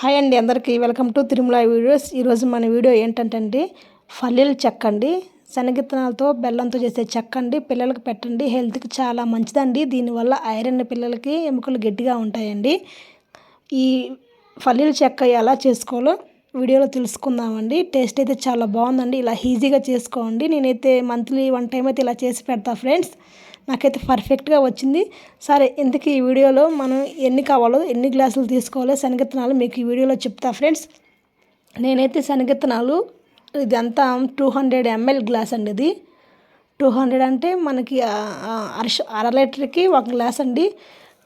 Hi అండి అందరికీ. Welcome to Tirumala videos ఈరోజు మన వీడియో ఏంటంటే అండి పల్లీలు చెక్క అండి. శనగిత్తనాలతో బెల్లంతో చేసే చెక్క అండి. పిల్లలకు పెట్టండి హెల్త్కి చాలా మంచిదండి. దీనివల్ల ఐరన్ పిల్లలకి ఎముకలు గట్టిగా ఉంటాయండి. ఈ పల్లీలు చెక్క ఎలా చేసుకోవాలో వీడియోలో తెలుసుకుందామండి. టేస్ట్ అయితే చాలా బాగుందండి. ఇలా ఈజీగా చేసుకోండి. నేనైతే మంత్లీ వన్ టైం అయితే ఇలా చేసి పెడతా ఫ్రెండ్స్ నాకైతే పర్ఫెక్ట్గా వచ్చింది. సరే ఇంతకీ ఈ వీడియోలో మనం ఎన్ని కావాలో ఎన్ని గ్లాసులు తీసుకోవాలో శనగిత్తనాలు మీకు ఈ వీడియోలో చెప్తా ఫ్రెండ్స్. నేనైతే శనగిత్తనాలు ఇది అంతా టూ హండ్రెడ్ ఎంఎల్ గ్లాస్ అండి ఇది. టూ హండ్రెడ్ అంటే మనకి అరష అర లీటర్కి ఒక గ్లాస్ అండి.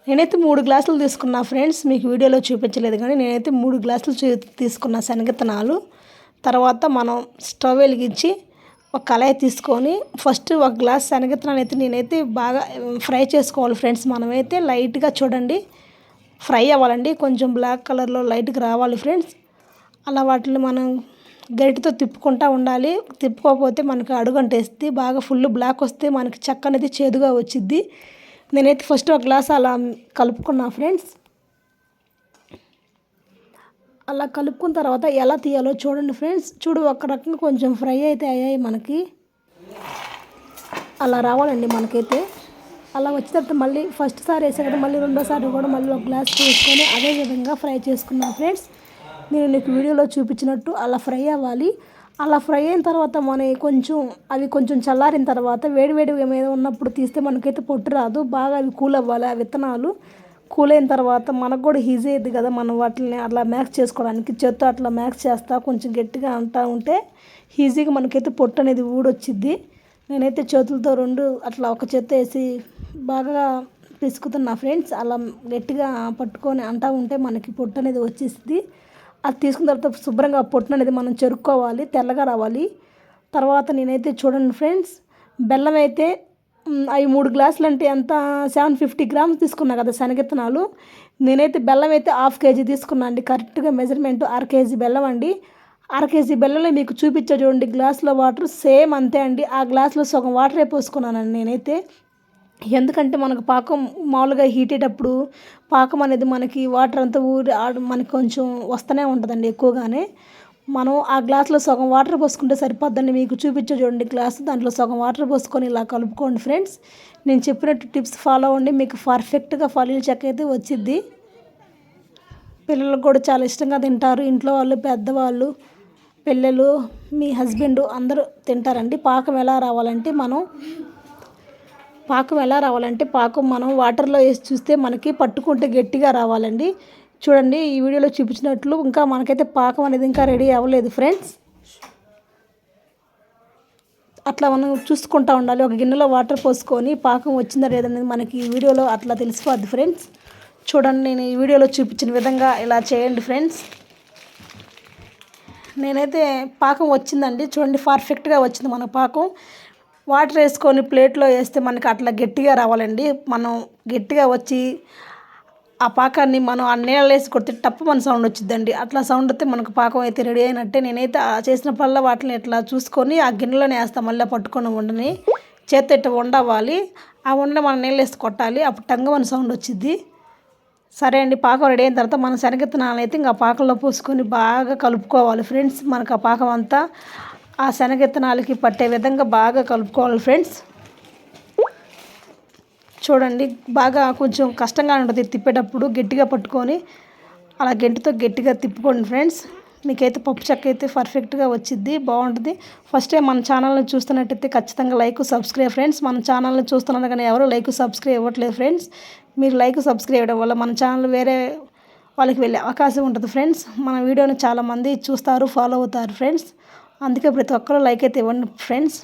నేనైతే మూడు గ్లాసులు తీసుకున్నా ఫ్రెండ్స్ మీకు వీడియోలో చూపించలేదు కానీ నేనైతే మూడు గ్లాసులు తీసుకున్న శనగిత్తనాలు. తర్వాత మనం స్టవ్ వెలిగించి ఒక కళాయి తీసుకొని ఫస్ట్ ఒక గ్లాస్ శనగిత్తనాలు అయితే నేనైతే బాగా ఫ్రై చేసుకోవాలి ఫ్రెండ్స్ మనమైతే లైట్గా చూడండి. ఫ్రై అవ్వాలండి. కొంచెం బ్లాక్ కలర్లో లైట్గా రావాలి ఫ్రెండ్స్. అలా వాటిని మనం గరిటితో తిప్పుకుంటూ ఉండాలి. తిప్పుకోకపోతే మనకి అడుగంటేస్తుంది. బాగా ఫుల్ బ్లాక్ వస్తే మనకి చెక్క అనేది చేదుగా వచ్చిద్ది. నేనైతే ఫస్ట్ ఒక గ్లాస్ అలా కలుపుకున్నా ఫ్రెండ్స్. అలా కలుపుకున్న తర్వాత ఎలా తీయాలో చూడండి ఫ్రెండ్స్. చూడు ఒక రకంగా కొంచెం ఫ్రై అయితే అయ్యాయి మనకి. అలా రావాలండి మనకైతే. అలా వచ్చిన తర్వాత మళ్ళీ ఫస్ట్ సారి వేసే కదా మళ్ళీ రెండోసారి కూడా మళ్ళీ ఒక గ్లాస్ తీసుకొని అదే విధంగా ఫ్రై చేసుకున్నాను ఫ్రెండ్స్. నేను నీకు వీడియోలో చూపించినట్టు అలా ఫ్రై అవ్వాలి. అలా ఫ్రై అయిన తర్వాత మన కొంచెం అవి కొంచెం చల్లారిన తర్వాత వేడివేడి ఏమైనా ఉన్నప్పుడు తీస్తే మనకైతే పొట్టు రాదు బాగా అవి కూల్ అవ్వాలి ఆ విత్తనాలు. కూల్ అయిన తర్వాత మనకు కూడా ఈజీ అయ్యింది కదా మనం వాటిని అట్లా మ్యాక్స్ చేసుకోవడానికి. చేత్తో అట్లా మ్యాక్స్ చేస్తా కొంచెం గట్టిగా అంటూ ఉంటే ఈజీగా మనకైతే పొట్టు అనేది ఊడొచ్చిద్ది. నేనైతే చేతులతో రెండు అట్లా ఒక చేత్త వేసి బాగా పిసుకుతున్నా ఫ్రెండ్స్ అలా గట్టిగా పట్టుకొని అంటా ఉంటే మనకి పొట్టు అనేది వచ్చేసింది అది తీసుకున్న తర్వాత శుభ్రంగా పొట్టు అనేది మనం చెరుక్కోవాలి తెల్లగా రావాలి. తర్వాత నేనైతే చూడండి ఫ్రెండ్స్ బెల్లం అయితే అవి మూడు గ్లాసులు అంటే ఎంత? సెవెన్ ఫిఫ్టీ గ్రామ్స్ తీసుకున్నా కదా శనగిత్తనాలు. నేనైతే బెల్లం అయితే హాఫ్ కేజీ తీసుకున్నా అండి. కరెక్ట్గా మెజర్మెంట్ అర కేజీ బెల్లం అండి. అర కేజీ బెల్లంలో మీకు చూపించా చూడండి గ్లాసులో వాటర్ సేమ్ అంతే అండి. ఆ గ్లాసులో సగం వాటరే పోసుకున్నానండి నేనైతే. ఎందుకంటే మనకు పాకం మామూలుగా హీటేటప్పుడు పాకం అనేది మనకి వాటర్ అంతా ఊరి మనకి కొంచెం వస్తూనే ఉంటుందండి ఎక్కువగానే. మనం ఆ గ్లాస్లో సగం వాటర్ పోసుకుంటే సరిపోద్దండి మీకు చూపించే చూడండి గ్లాస్ దాంట్లో సగం వాటర్ పోసుకొని ఇలా కలుపుకోండి ఫ్రెండ్స్. నేను చెప్పినట్టు టిప్స్ ఫాలో అవ్వండి మీకు పర్ఫెక్ట్గా ఫలీలు చెక్క అయితే వచ్చిద్ది. పిల్లలకు కూడా చాలా ఇష్టంగా తింటారు ఇంట్లో వాళ్ళు పెద్దవాళ్ళు పిల్లలు మీ హస్బెండ్ అందరూ తింటారండి. పాకం ఎలా రావాలంటే మనం పాకం ఎలా రావాలంటే పాకం మనం వాటర్లో వేసి చూస్తే మనకి పట్టుకుంటే గట్టిగా రావాలండి. చూడండి ఈ వీడియోలో చూపించినట్లు ఇంకా మనకైతే పాకం అనేది ఇంకా రెడీ అవ్వలేదు ఫ్రెండ్స్ అట్లా మనం చూసుకుంటూ ఉండాలి. ఒక గిన్నెలో వాటర్ పోసుకొని పాకం వచ్చిందా లేదనేది మనకి ఈ వీడియోలో అట్లా తెలిసిపోద్ది ఫ్రెండ్స్ చూడండి నేను ఈ వీడియోలో చూపించిన విధంగా ఇలా చేయండి ఫ్రెండ్స్ నేనైతే పాకం వచ్చిందండి. చూడండి పర్ఫెక్ట్గా వచ్చింది మన పాకం. వాటర్ వేసుకొని ప్లేట్లో వేస్తే మనకి అట్లా గట్టిగా రావాలండి. మనం గట్టిగా వచ్చి ఆ పాకాన్ని మనం ఆ నీళ్ళు వేసి కొడితే టప్పు మన సౌండ్ వచ్చిందండి అట్లా సౌండ్ వస్తే మనకు పాకం అయితే రెడీ అయినట్టే. నేనైతే చేసిన పళ్ళ వాటిని ఇట్లా చూసుకొని ఆ గిన్నెలోనే వేస్తాను మళ్ళీ పట్టుకొని ఉండని చేత ఇట్ట ఉండవాలి ఆ ఉండ మనం నీళ్ళు వేసి కొట్టాలి. అప్పుడు టంగ మన సౌండ్ వచ్చింది సరే అండి పాకం రెడీ అయిన తర్వాత మనం శనగిత్తనాలు అయితే ఇంకా పాకంలో పోసుకొని బాగా కలుపుకోవాలి ఫ్రెండ్స్. మనకు ఆ పాకం అంతా ఆ శనగిత్తనాలకి పట్టే విధంగా బాగా కలుపుకోవాలి ఫ్రెండ్స్. చూడండి బాగా కొంచెం కష్టంగా ఉంటుంది తిప్పేటప్పుడు గట్టిగా పట్టుకొని అలా గంటితో గట్టిగా తిప్పుకోండి ఫ్రెండ్స్. మీకైతే పప్పు చెక్క అయితే పర్ఫెక్ట్గా వచ్చింది బాగుంటుంది. ఫస్ట్ టైం మన ఛానల్ని చూస్తున్నట్టయితే ఖచ్చితంగా లైక్ సబ్స్క్రైబ్ ఫ్రెండ్స్. మన ఛానల్ని చూస్తున్నారు కానీ ఎవరు లైక్ సబ్స్క్రైబ్ ఇవ్వట్లేదు ఫ్రెండ్స్. మీరు లైక్ సబ్స్క్రైబ్ ఇవ్వడం వల్ల మన ఛానల్ వేరే వాళ్ళకి వెళ్ళే అవకాశం ఉంటుంది ఫ్రెండ్స్. మన వీడియోని చాలామంది చూస్తారు ఫాలో అవుతారు ఫ్రెండ్స్. అందుకే ప్రతి ఒక్కరు లైక్ అయితే ఇవ్వండి ఫ్రెండ్స్.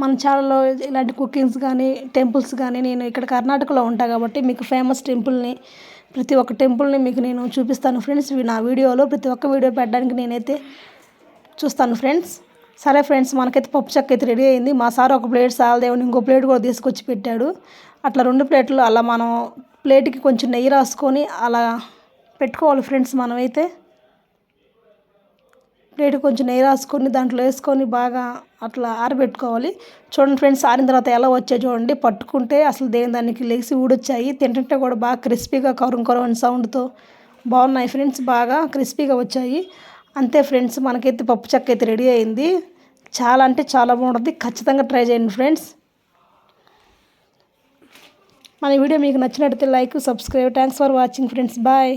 మన ఛానల్లో ఇలాంటి కుకింగ్స్ కానీ టెంపుల్స్ కానీ నేను ఇక్కడ కర్ణాటకలో ఉంటాను కాబట్టి మీకు ఫేమస్ టెంపుల్ని ప్రతి ఒక్క టెంపుల్ని మీకు నేను చూపిస్తాను ఫ్రెండ్స్. నా వీడియోలో ప్రతి ఒక్క వీడియో పెట్టడానికి నేనైతే చూస్తాను ఫ్రెండ్స్. సరే ఫ్రెండ్స్ మనకైతే పప్పు చెక్క అయితే రెడీ అయింది. మా సార్ ఒక ప్లేట్ సాలదేవుని ఇంకో ప్లేట్ కూడా తీసుకొచ్చి పెట్టాడు. అట్లా రెండు ప్లేట్లు అలా మనం ప్లేట్కి కొంచెం నెయ్యి రాసుకొని అలా పెట్టుకోవాలి ఫ్రెండ్స్ మనమైతే. ప్లేట్ కొంచెం నెయ్యి రాసుకొని దాంట్లో వేసుకొని బాగా అట్లా ఆరబెట్టుకోవాలి. చూడండి ఫ్రెండ్స్ ఆరిన తర్వాత ఎలా వచ్చాయి చూడండి. పట్టుకుంటే అసలు దేని దానికి లేచి ఊడొచ్చాయి. తింటుంటే కూడా బాగా క్రిస్పీగా కరుం కరుం సౌండ్తో బాగున్నాయి ఫ్రెండ్స్ బాగా క్రిస్పీగా వచ్చాయి. అంతే ఫ్రెండ్స్ మనకైతే పప్పు చెక్క అయితే రెడీ అయింది. చాలా అంటే చాలా బాగుంటుంది. ఖచ్చితంగా ట్రై చేయండి ఫ్రెండ్స్. మన వీడియో మీకు నచ్చినట్టయితే like subscribe. Thanks for watching friends. Bye